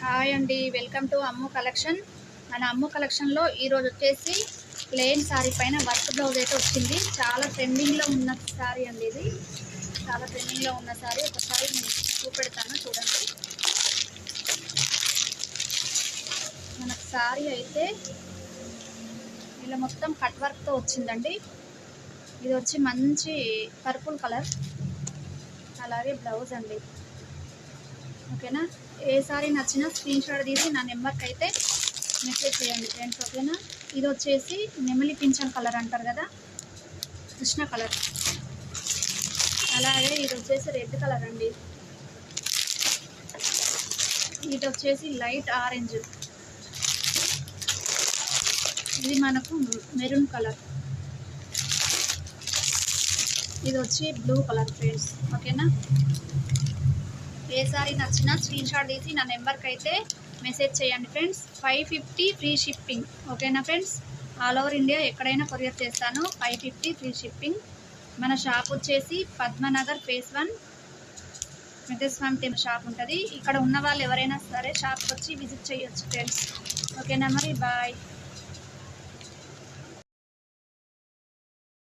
Hi అండి welcome to Ammu collection. మన అమ్ము కలెక్షన్లో ఈరోజు వచ్చేసి ప్లెయిన్ శారీ పైన వర్క్ బ్లౌజ్ అయితే వచ్చింది. చాలా ట్రెండింగ్లో ఉన్న శారీ అండి ఇది. చాలా ట్రెండింగ్లో ఉన్న శారీ ఒకసారి నేను చూపెడతాను చూడండి. మనకు శారీ అయితే ఇలా మొత్తం కట్ వర్క్తో వచ్చిందండి. ఇది వచ్చి మంచి పర్పుల్ కలర్. అలాగే బ్లౌజ్ అండి. ఓకేనా? ఏ సారీ నచ్చినా స్క్రీన్ షాట్ తీసి నా నెంబర్కి అయితే మెసేజ్ చేయండి ఫ్రెండ్స్ ఓకేనా? ఇది వచ్చేసి నెమలి పింఛన్ కలర్ అంటారు కదా? కృష్ణ కలర్ అలాగే ఇది వచ్చేసి రెడ్ కలర్ అండి. ఇది వచ్చేసి లైట్ ఆరెంజ్. ఇది మనకు మెరూన్ కలర్ ఇది వచ్చి బ్లూ కలర్ ఫ్రెండ్స్ ఓకేనా? ఏ సారీ నచ్చినా స్క్రీన్ షాట్ తీసి నా నెంబర్కి అయితే మెసేజ్ చేయండి friends. Five fifty free shipping ఓకేనా ఫ్రెండ్స్? ఆల్ ఓవర్ ఇండియా ఎక్కడైనా కొరియర్ చేస్తాను. ఫైవ్ ఫిఫ్టీ ఫ్రీ షిప్పింగ్ మన షాప్ వచ్చేసి Padmanagar phase one Swami temple shop ఉంటుంది. ఇక్కడ ఉన్న వాళ్ళు ఎవరైనా సరే షాప్కి వచ్చి విజిట్ చేయొచ్చు ఫ్రెండ్స్. ఓకేనా మరి? బాయ్